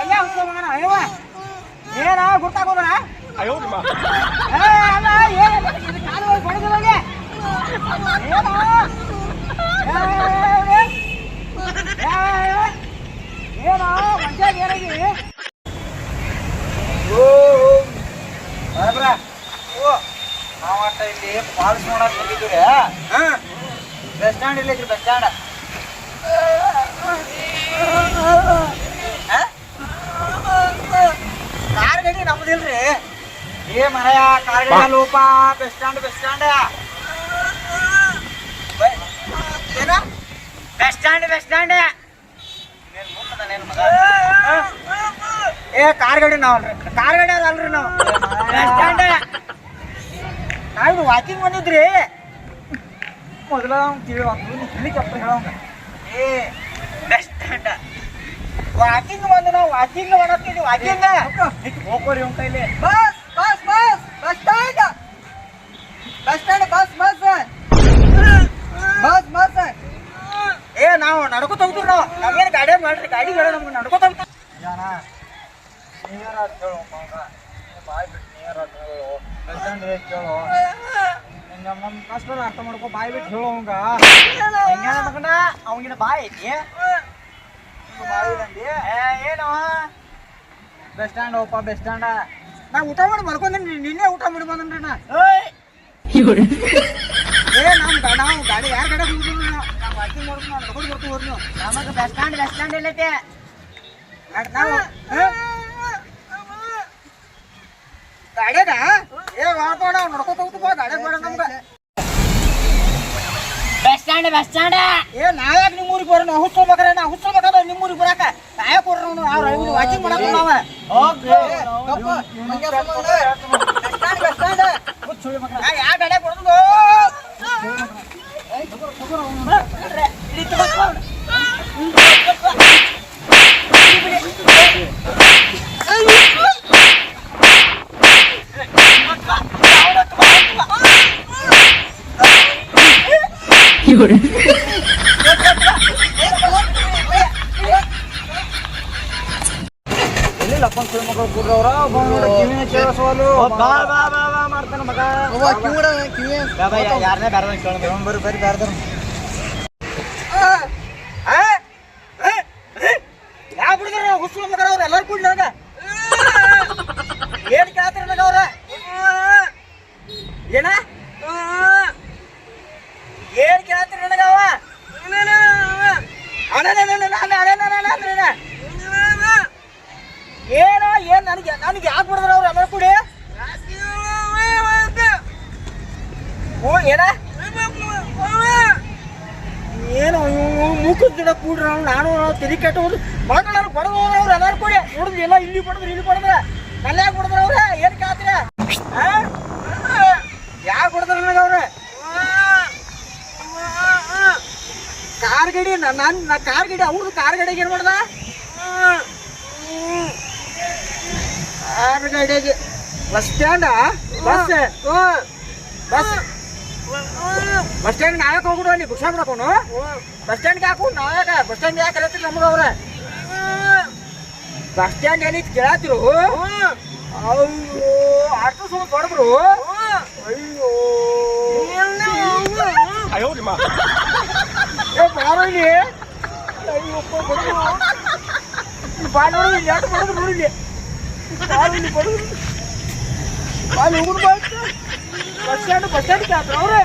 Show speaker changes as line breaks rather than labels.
ಎಲ್ಲ ಗುರ್ತಾಗೋದನ
ಅಯ್ಯೋ
ಇದು ಏನು ಮಂಜಾಗ ಏನಾಗಿ ಬರಬ್ರ ಓ ನಾವು ಇಲ್ಲಿ ಫಾಲ್ಸ್ ನೋಡಕ್ ಹಾ ಬಸ್ ಸ್ಟ್ಯಾಂಡ್ ಇಲ್ಲ ಬಸ್ ಸ್ಟ್ಯಾಂಡ್ ಕಾರ್ ಗಾಡಿ ನಮ್ದಿಲ್ರಿ. ಏ ಮರಯ ಕಾರ್ ಗಾಡಿ ಲೋಪ ಬಸ್ ಸ್ಟ್ಯಾಂಡ್ ಬಸ್ ಸ್ಟ್ಯಾಂಡ್ ಏನ? ಬಸ್ ಸ್ಟ್ಯಾಂಡ್ ಬಸ್ ಸ್ಟ್ಯಾಂಡ್ ಏ ಕಾರ್ ಗಾಡಿ ನಾವಲ್ರಿ ಕಾರ್ ಗಾಡಿ ಅಲ್ರಿ ನಾವು. ಬಸ್ ಸ್ಟ್ಯಾಂಡ್ ನಾವು ವಾಕಿಂಗ್ ಬಂದಿದ್ರಿ. ಮೊದಲ ಕಪ್ಪ ಹೇಳೋಂಗ ಏ. ಬಸ್ ಸ್ಟ್ಯಾಂಡ್ ವಾಕಿಂಗ್ ಬಂದು ನಾವು ವಾಕಿಂಗ್ ಮಾಡತ್ತೀವಿ ವಾಕಿಂಗ್. ಹೋಗೋರಿ ಅವ್ನ ಕೈಲಿ.
Bus bus bus bus stand. Bus stand bus bus. Bus bus.
ಏ ನಾವು ನಡ್ಕೋತ ಹೋಗ್ತೀವಿ ನಾವು. ನಮ್ಗೇನು ಗಾಡಿ ಮಾಡ್ರಿ? ಗಾಡಿ ಬೇಡ ನಮ್ಗೆ ನಡ್ಕೋತ ಹೋಗ್ತೀವಿ. ಜಾನ ನೀರ ಕೇಳು ಮಗ. ಬಾಯ್ ಬಿಟ್ಟು ನೀರ ಕೇಳು. ಬಸ್ ಸ್ಟ್ಯಾಂಡ್ ಕೇಳು. ನಮ್ಮ ನಮ್ಮ ಕಷ್ಟ ಅರ್ಥ ಮಾಡ್ಕೊ ಬಾಯ್ ಬಿಟ್ಟು ಹೇಳು ಅವಂಗ ಹೆಂಗ ಮಗನ? ಅವನಿನ ಬಾಯ್ ಐತಿ ಅವ್ನ್ಗೆ ಬಾಯ್ ಇದಂದಿ ಏ ಏನು ಬಸ್ ಸ್ಟ್ಯಾಂಡ್ ಓಪ ಬಸ್ ಸ್ಟ್ಯಾಂಡ ನಾ ಊಟ ಮಾಡಿ ಮಲ್ಕೊಂದಿನಿ ನಿನ್ನೆ ಊಟ ಮಾಡಿ ಬಂದ್ರಿ ನಾ. ಏ ನಮ್ ಗಾ- ನಾವು ಗಾಡಿ ಯಾರ ಗಾಡಿ ಹೋಗಿದ್ರು ನಾವು? ವಾಕಿಂಗ್ ಮಾಡ್ಕೊಂಡು ನಾವು ನಡ್ಕೊಂಡು ಬರ್ತೀವಿ ಹೋದ್ನು ನಮಗೆ ಬಸ್ ಸ್ಟ್ಯಾಂಡ್ ಬಸ್ ಸ್ಟ್ಯಾಂಡ್ ಎಲ್ಲೈತೆ. ನಾವು? ಏ ಮಾಡ್ಕೊಂಡು ನಾವು ನಡ್ಕೊತ ಹೋಗ್ತೀವಿ? ಗಾಡಿ ಬೇಡ ನಮ್ಗೆ.
ಸ್ಟ್ಯಾಂಡ್ ಬಸ್ ಸ್ಟ್ಯಾಂಡ್
ಏ ನಾವ್ಯಾಕ ನಿಮ್ಮ ಊರಿಗೆ ಬರೋಣ ನಾವು ನಾ ನಾವು ಹುಚ್ಚೋಬೇಕಾದ್ರೆ ನಿಮ್ಮ ಊರಿಗೆ ಬರಾಕ ನಾವೇ ಕೊಡ್ರಿ ನಾವು ಅವ್ರು ಐದು ವಾಕಿಂಗ್ ಮಾಡಕ್ಕೆ ನಾವ
ಬಸ್ ಸ್ಟ್ಯಾಂಡ್ ಬಸ್ ಸ್ಟ್ಯಾಂಡ್
ಯಾ ಗಾಡಿ ಕೊಡೋದು ಹುಚ್ಚು ಮಗರ ಅವ್ರು ಎಲ್ಲರೂ ಕೂಡಿ ನನಗ ಏನ್ ಕೇಳ್ತಾರ ನನಗ ಅವ್ರ ಏನ ಏನ್ ಕೇಳ್ತಾರ ನನಗ ಅವ ಏನ ಏನ್ ನನಗೆ ನನಗೆ ಯಾಕೆ ಬಿಡಿದ್ರ ಅವ್ರು ಎಲ್ಲರೂ ಕೂಡಿ ಓ ಏನ ಏನು ಮುಖದ ಗಿಡ ಕೂಡ್ರ ನಾನು ತಿರಿ ಕೆಟ್ಟ ಮಕ್ಕಳು ಬಡದ್ರು ಅವ್ರು ಎಲ್ಲಾರು ಕೂಡಿ ನೋಡಿದ್ರಿ ಎಲ್ಲ ಇಲ್ಲಿ ಬಡದ್ರು ಇಲ್ಲಿ ಬಡದ್ರ ನಲ್ಲ ಯಾಕೆ ಬಡದ್ರ ಅವ್ರ ಏನ್ ಕೇಳ್ತೀರ ಯಾಕೆ ಬಡದ್ರ ನನಗೆ ಅವ್ರ ಕಾರ್ ಗಾಡಿ ನಾನು ನಾ ಕಾರ್ ಗಿಡ ಅವ್ರದ್ದು ಕಾರ್ ಗಾಡಿಗೆ ಏನು ಮಾಡ್ದ? ಕಾರ್ ಗಡಿಗೆ. Bus ಸ್ಟ್ಯಾಂಡ? Bus? Bus? Bus stand ನಾಯಕ ಹೋಗ್ಬಿಡು ಅಲ್ಲಿ ಬಸ್ ಸ್ಟ್ಯಾಂಡ್ ಹಾಕೋನು ಬಸ್ ಸ್ಟ್ಯಾಂಡ್ಗೆ ಹಾಕು ನಾಯಕ. ಬಸ್ ಸ್ಟ್ಯಾಂಡ್ ಯಾಕೆ ಕರೀತೀರಿ ನಮ್ಗೆ ಅವ್ರೆ? ಬಸ್ ಸ್ಟ್ಯಾಂಡ್ ಎಲ್ಲಿ ಕೇಳತ್ತಿರು ಅಯ್ಯೋ ಆಟೋ ಸುಮ್ಮನೆ ಬಡಬ್ರು ಅಯ್ಯೋ.
ಅಯ್ಯೋ ನಿಮ್ಮ
ಏ ಬಾರೋ ಇಲ್ಲಿ ಅಯ್ಯಪ್ಪ ಬಡದ್ರು ಬಾ ನೋಡು ಇಲ್ಲಿ ಯಾಕೆ ಬಡದ್ರು ನೋಡಿ ಇಲ್ಲಿ ಬಾರೋ ಇಲ್ಲಿ ಬಡದ್ರು ಅಲ್ಲಿ ಹೋಗುದು ಬಸ್ ಸ್ಟ್ಯಾಂಡ್ ಬಸ್ ಸ್ಟ್ಯಾಂಡ್ ಅವ್ರೆ.